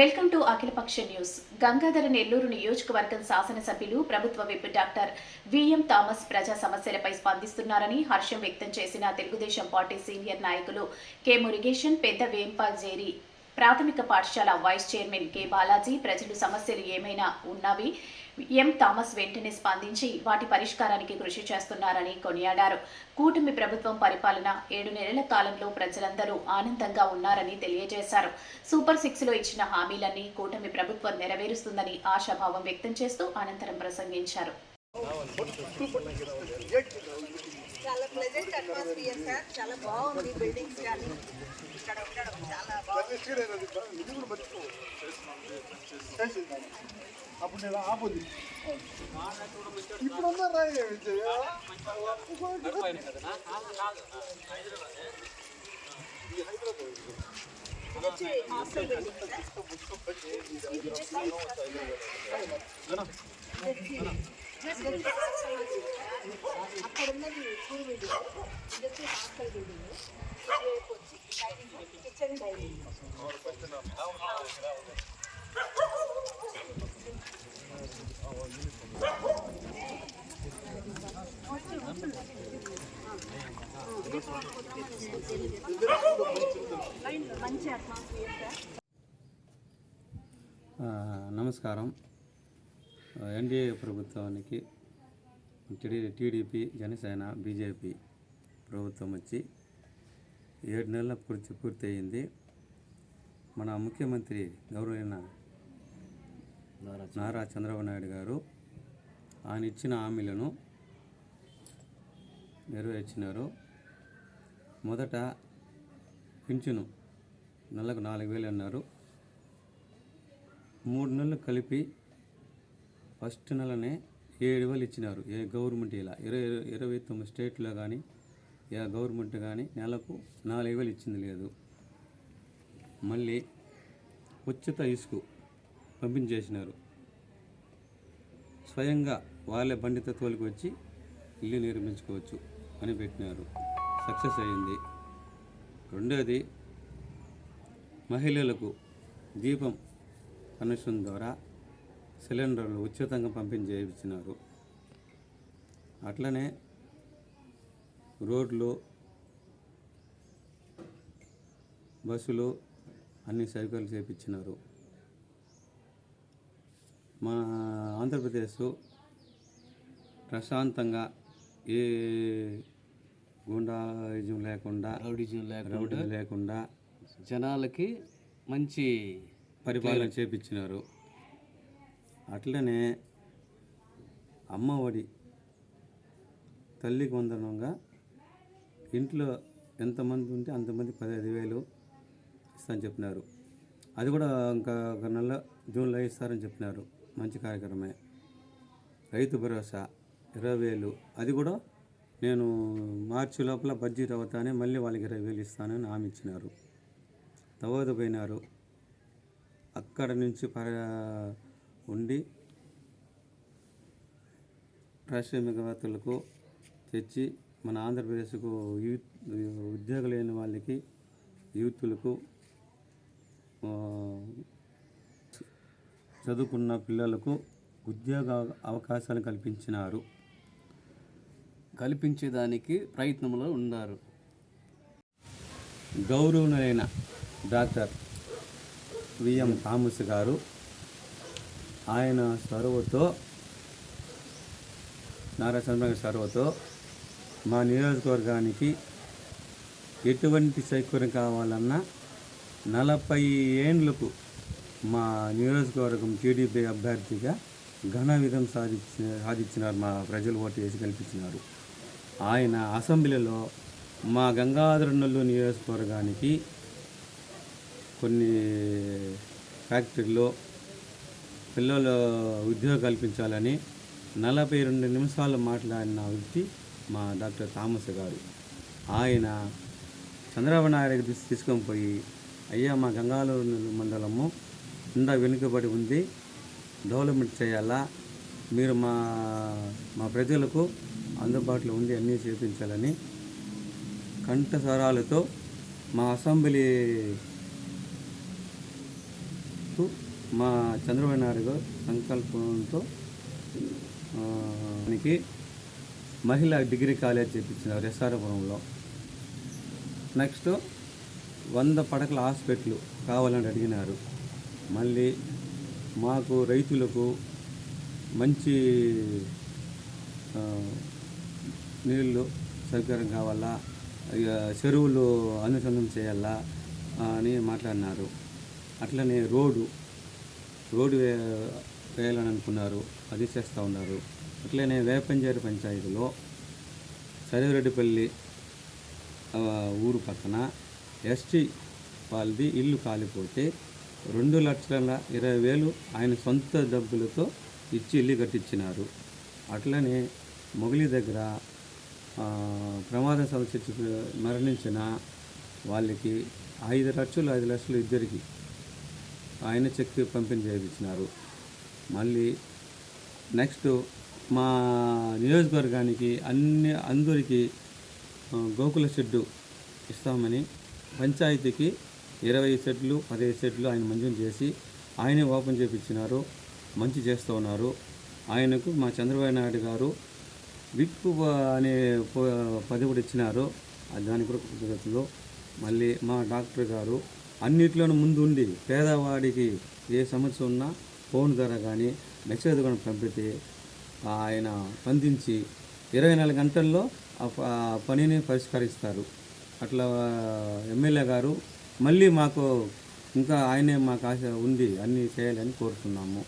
Welcome to Akhilapaksha news. Gangadhara Nellore నియోజకవర్గం శాసనసభ్యులు ప్రభుత్వ విప్ డాక్టర్ విఎం థామస్ ప్రజా సమస్యలపై స్పందిస్తున్నారని హర్షం వ్యక్తం చేసిన తెలుగుదేశం పార్టీ సీనియర్ నాయకులు కె మురుగేషన్ పెద్ద వేంపాజేరి ప్రాథమిక పాఠశాల వైస్ చైర్మన్ కె బాలాజీ ప్రజలు సమస్యలు ఏమైనా ఉన్నవి? ఎం థామస్ వెంటనే స్పందించి వాటి పరిష్కారానికి కృషి చేస్తున్నారని కొనియాడారు. కూటమి ప్రభుత్వం పరిపాలన ఏడు నెలల కాలంలో ప్రజలందరూ ఆనందంగా ఉన్నారని తెలియజేశారు. సూపర్ సిక్స్లో ఇచ్చిన హామీలన్నీ కూటమి ప్రభుత్వం నెరవేరుస్తుందని ఆశాభావం వ్యక్తం చేస్తూ అనంతరం ప్రసంగించారు. Pleasant atmosphere sir. చాలా బాగుంది బిల్డింగ్స్ కానీ. ఇక్కడ ఉండడం చాలా బాగుంది. అప్పుడు నేను ఆపోది ఇప్పుడు ఉన్నారా విజయ్ ఇది అక్కడ ఉన్నది స్కూల్ బిల్డింగ్ ఇది వచ్చి హాస్టల్ బిల్డింగ్ వచ్చి డైనింగ్ కిచెన్ డైనింగ్ నమస్కారం. ఎన్డీఏ ప్రభుత్వానికి టీడీ టీడీపీ జనసేన బీజేపీ ప్రభుత్వం వచ్చి ఏడు నెలల పూర్తి పూర్తయింది. మన ముఖ్యమంత్రి గౌరవైన నారా చంద్రబాబు నాయుడు గారు ఆయన ఇచ్చిన హామీలను నెరవేర్చినారు. మొదట పింఛను నెలకు నాలుగు వేలు అన్నారు. మూడు నెలలు కలిపి ఫస్ట్ నెలనే ఏడు వేలు ఇచ్చినారు. ఏ గవర్నమెంట్ ఇలా? ఇరవై ఇరవై తొమ్మిది స్టేట్లో కానీ ఏ గవర్నమెంట్ కానీ నెలకు నాలుగు వేలు ఇచ్చింది లేదు. మళ్ళీ ఉచిత ఇసుకు పంపించేసినారు. స్వయంగా వాళ్ళే బండితో వచ్చి ఇల్లు నిర్మించుకోవచ్చు అని పెట్టినారు. సక్సెస్ అయింది. రెండోది మహిళలకు దీపం కనెక్షన్ ద్వారా సిలిండర్లు ఉచితంగా పంపిణీ చేయించినారు అట్లనే రోడ్లు బస్సులు అన్ని సౌకర్యాలు చేపించినారు. మా ఆంధ్రప్రదేశ్ ప్రశాంతంగా ఏ గుండాయిజం లేకుండా రౌడీజం లేకుండా రౌడీ లేకుండా జనాలకి మంచి పరిపాలన చేపించినారు. అట్లనే అమ్మఒడి తల్లికి వందనంగా ఇంట్లో ఎంతమంది ఉంటే అంతమంది పదహైదు వేలు ఇస్తాను చెప్పినారు. అది కూడా ఇంకా ఒక నెల జూన్లో ఇస్తారని చెప్పినారు. మంచి కార్యక్రమే. రైతు భరోసా ఇరవై వేలు. అది కూడా నేను మార్చి లోపల బడ్జెట్ అవుతానే మళ్ళీ వాళ్ళకి ఇరవై వేలు ఇస్తానని హామీ ఇచ్చినారు. తర్వాత పోయినారు. అక్కడ నుంచి పర ఉండి పారిశ్రామికవేత్తలకు తెచ్చి మన ఆంధ్రప్రదేశ్కు యూత్ ఉద్యోగం లేని వాళ్ళకి యూత్లకు చదువుకున్న పిల్లలకు ఉద్యోగ అవకాశాలు కల్పించినారు. కల్పించేదానికి ప్రయత్నంలో ఉన్నారు. గౌరవనైన డాక్టర్ విఎం థామస్ గారు ఆయన సర్వతో నారా చంద్రబాబు సర్వతో మా నియోజకవర్గానికి ఎటువంటి సౌకర్యం కావాలన్నా నలభై ఏండ్లకు మా నియోజకవర్గం టీడీపీ అభ్యర్థిగా ఘన విధం సాధించిన సాధించినారు మా ప్రజలు ఓటు వేసి కల్పించినారు ఆయన అసెంబ్లీలో మా గంగాధరనల్లు నియోజకవర్గానికి కొన్ని ఫ్యాక్టరీలో పిల్లలు ఉద్యోగం కల్పించాలని నలభై రెండు నిమిషాలు మాట్లాడిన వ్యక్తి మా డాక్టర్ థామస్ గారు. ఆయన చంద్రబాబు నాయుడు దగ్గర తీసుకొని పోయి అయ్యా మా గంగాలూరు మండలము ఇందా వెనుకబడి ఉంది. డెవలప్మెంట్ చేయాలా? మీరు మా మా ప్రజలకు అందుబాటులో ఉండి అన్నీ చేపించాలని కంఠస్వరాలతో మా అసెంబ్లీ మా చంద్రబాబు నాయుడు గారు సంకల్పంతో మనకి మహిళా డిగ్రీ కాలేజ్ చేపించినారు ఎస్ఆర్పురంలో. నెక్స్ట్ వంద పడకల హాస్పిటల్ కావాలని అడిగినారు. మళ్ళీ మాకు రైతులకు మంచి నీళ్ళు సౌకర్యం కావాలా ఇక చెరువులు అనుసంధానం చేయాలా అని మాట్లాడినారు. అట్లనే రోడ్డు రోడ్డు వే వేయాలని అనుకున్నారు అది చేస్తూ ఉన్నారు. అట్లనే వేపంజేరు పంచాయతీలో సరివరెడ్డిపల్లి ఊరు పక్కన ఎస్టీ వాళ్ళది ఇల్లు కాలిపోతే రెండు లక్షల ఇరవై వేలు ఆయన సొంత డబ్బులతో ఇచ్చి ఇల్లు కట్టించినారు. అట్లనే మొగలి దగ్గర ప్రమాద ప్రమాదం సమస్య మరణించిన వాళ్ళకి ఐదు లక్షలు ఐదు లక్షలు ఇద్దరికి ఆయన చెక్ పంపిణీ చేయించినారు. మళ్ళీ నెక్స్ట్ మా నియోజకవర్గానికి అన్ని అందరికీ గోకుల షెడ్డు ఇస్తామని పంచాయతీకి ఇరవై సెట్లు పదిహేను సెట్లు ఆయన మంజూరు చేసి ఆయనే ఓపెన్ చేయించినారు మంచి చేస్తూ ఉన్నారు. ఆయనకు మా చంద్రబాబు నాయుడు గారు విప్ అనే ప- కూడా ఇచ్చినారు. దాని కూడా కృతజ్ఞతలు మళ్ళీ మా డాక్టర్ గారు అన్నిట్లోనూ ముందు ఉండి పేదవాడికి ఏ సమస్య ఉన్నా ఫోన్ ద్వారా కానీ మెసేజ్ కూడా పంపితే ఆయన స్పందించి ఇరవై నాలుగు గంటల్లో ఆ ప- ఆ పనిని పరిష్కరిస్తారు. అట్లా ఎమ్మెల్యే గారు మళ్ళీ మాకు ఇంకా ఆయనే మాకు ఆశ ఉంది అన్నీ చేయాలని కోరుతున్నాము.